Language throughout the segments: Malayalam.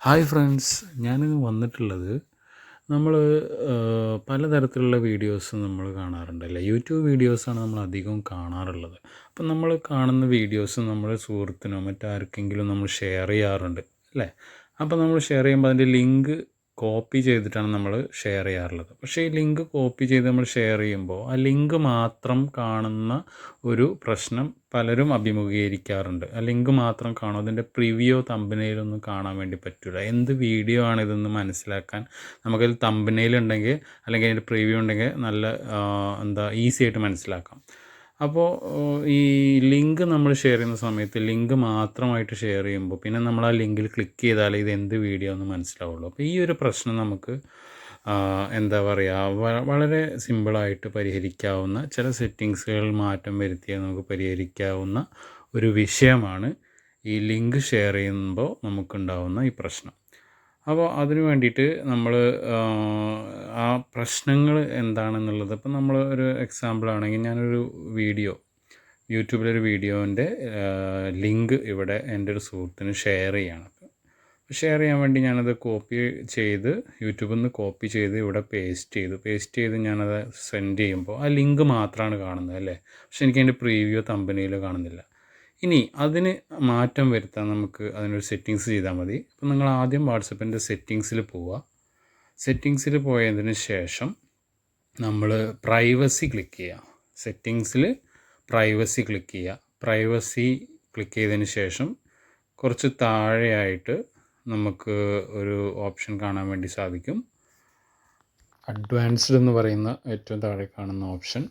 ഹായ് ഫ്രണ്ട്സ് ഞാനിന്ന് വന്നിട്ടുള്ളത് നമ്മൾ പലതരത്തിലുള്ള വീഡിയോസ് നമ്മൾ കാണാറുണ്ടല്ലേ യൂട്യൂബ് വീഡിയോസാണ് നമ്മൾ അധികം കാണാറുള്ളത്. അപ്പം നമ്മൾ കാണുന്ന വീഡിയോസ് നമ്മൾ സുഹൃത്തിനോ മറ്റാർക്കെങ്കിലും നമ്മൾ ഷെയർ ചെയ്യാറുണ്ട് അല്ലേ? അപ്പോൾ നമ്മൾ ഷെയർ ചെയ്യുമ്പോൾ അതിന്റെ ലിങ്ക് കോപ്പി ചെയ്തിട്ടാണ് നമ്മൾ ഷെയർ ചെയ്യാറുള്ളത്. പക്ഷേ ഈ ലിങ്ക് കോപ്പി ചെയ്ത് നമ്മൾ ഷെയർ ചെയ്യുമ്പോൾ ആ ലിങ്ക് മാത്രം കാണുന്ന ഒരു പ്രശ്നം പലരും അഭിമുഖീകരിക്കാറുണ്ട്. ആ ലിങ്ക് മാത്രം കാണും. അതിന്റെ പ്രിവ്യൂ തമ്പനയിലൊന്നും കാണാൻ വേണ്ടി പറ്റില്ല എന്ത് വീഡിയോ ആണ് ഇതെന്ന് മനസ്സിലാക്കാൻ നമുക്കതിൽ തമ്പനയിലുണ്ടെങ്കിൽ അല്ലെങ്കിൽ അതിന്റെ പ്രിവ്യൂ ഉണ്ടെങ്കിൽ നല്ല എന്താ ഈസി ആയിട്ട് മനസ്സിലാക്കാം. അപ്പോൾ ഈ ലിങ്ക് നമ്മൾ ഷെയർ ചെയ്യുന്ന സമയത്ത് ലിങ്ക് മാത്രമായിട്ട് ഷെയർ ചെയ്യുമ്പോൾ പിന്നെ നമ്മൾ ആ ലിങ്കിൽ ക്ലിക്ക് ചെയ്താലേ ഇത് എന്ത് വീഡിയോ എന്ന് മനസ്സിലാവുള്ളൂ. അപ്പോൾ ഈ ഒരു പ്രശ്നം നമുക്ക് എന്താ പറയുക വളരെ സിമ്പിളായിട്ട് പരിഹരിക്കാവുന്ന ചില സെറ്റിങ്സുകൾ മാറ്റം വരുത്തിയാൽ നമുക്ക് പരിഹരിക്കാവുന്ന ഒരു വിഷയമാണ് ഈ ലിങ്ക് ഷെയർ ചെയ്യുമ്പോൾ നമുക്കുണ്ടാവുന്ന ഈ പ്രശ്നം. അപ്പോൾ അതിന് വേണ്ടിയിട്ട് നമ്മൾ ആ പ്രശ്നങ്ങൾ എന്താണെന്നുള്ളത്. ഇപ്പം നമ്മൾ ഒരു എക്സാമ്പിൾ ആണെങ്കിൽ ഞാനൊരു വീഡിയോ യൂട്യൂബിലൊരു വീഡിയോന്റെ ലിങ്ക് ഇവിടെ എന്റെ ഒരു സുഹൃത്തിന് ഷെയർ ചെയ്യാണ്. ഷെയർ ചെയ്യാൻ വേണ്ടി ഞാനത് കോപ്പി ചെയ്ത് യൂട്യൂബിൽ നിന്ന് കോപ്പി ചെയ്ത് ഇവിടെ പേസ്റ്റ് ചെയ്തു. പേസ്റ്റ് ചെയ്ത് ഞാനത് സെൻഡ് ചെയ്യുമ്പോൾ ആ ലിങ്ക് മാത്രമാണ് കാണുന്നത് അല്ലേ? പക്ഷെ എനിക്ക് അതിന്റെ പ്രീവ്യൂ തമ്പനിയിൽ കാണുന്നില്ല. ഇനി അതിന് മാറ്റം വരുത്താൻ നമുക്ക് അതിനൊരു സെറ്റിങ്സ് ചെയ്താൽ മതി. അപ്പോൾ നിങ്ങൾ ആദ്യം വാട്സപ്പിന്റെ സെറ്റിങ്സിൽ പോവുക. സെറ്റിങ്സിൽ പോയതിന് ശേഷം നമ്മൾ പ്രൈവസി ക്ലിക്ക് ചെയ്യുക. സെറ്റിങ്സിൽ പ്രൈവസി ക്ലിക്ക് ചെയ്യുക. പ്രൈവസി ക്ലിക്ക് ചെയ്തതിന് ശേഷം കുറച്ച് താഴെയായിട്ട് നമുക്ക് ഒരു ഓപ്ഷൻ കാണാൻ വേണ്ടി സാധിക്കും. അഡ്വാൻസ്ഡ് എന്ന് പറയുന്ന ഏറ്റവും താഴെ കാണുന്ന ഓപ്ഷൻ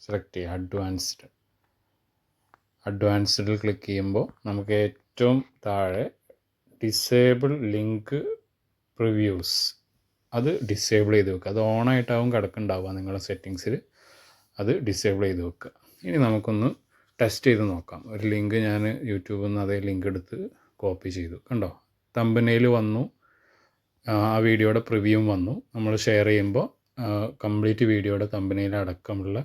സെലക്ട് ചെയ്യുക. അഡ്വാൻസ്ഡ് അഡ്വാൻസ്ഡിൽ ക്ലിക്ക് ചെയ്യുമ്പോൾ നമുക്ക് ഏറ്റവും താഴെ ഡിസേബിൾ ലിങ്ക് പ്രിവ്യൂസ് അത് ഡിസേബിൾ ചെയ്ത് വെക്കുക. അത് ഓണായിട്ടാവും കിടക്കുന്നുണ്ടാവുക നിങ്ങളുടെ സെറ്റിങ്സിൽ അത് ഡിസേബിൾ ചെയ്ത് വെക്കുക. ഇനി നമുക്കൊന്ന് ടെസ്റ്റ് ചെയ്ത് നോക്കാം. ഒരു ലിങ്ക് ഞാൻ യൂട്യൂബിൽ നിന്ന് അതേ ലിങ്ക് എടുത്ത് കോപ്പി ചെയ്തു. കണ്ടോ? തമ്പനയിൽ വന്നു. ആ വീഡിയോയുടെ പ്രിവ്യൂവും വന്നു. നമ്മൾ ഷെയർ ചെയ്യുമ്പോൾ കംപ്ലീറ്റ് വീഡിയോയുടെ തമ്പനയിൽ അടക്കമുള്ള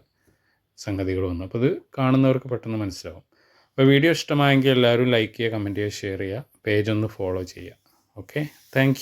സംഗതികൾ വന്നു. അപ്പോൾ ഇത് കാണുന്നവർക്ക് പെട്ടെന്ന് മനസ്സിലാവും. അപ്പോൾ വീഡിയോ ഇഷ്ടമായെങ്കിൽ എല്ലാവരും ലൈക്ക് ചെയ്യുക കമന്റ് ചെയ്യുക ഷെയർ ചെയ്യുക പേജ് ഒന്ന് ഫോളോ ചെയ്യുക. Okay thank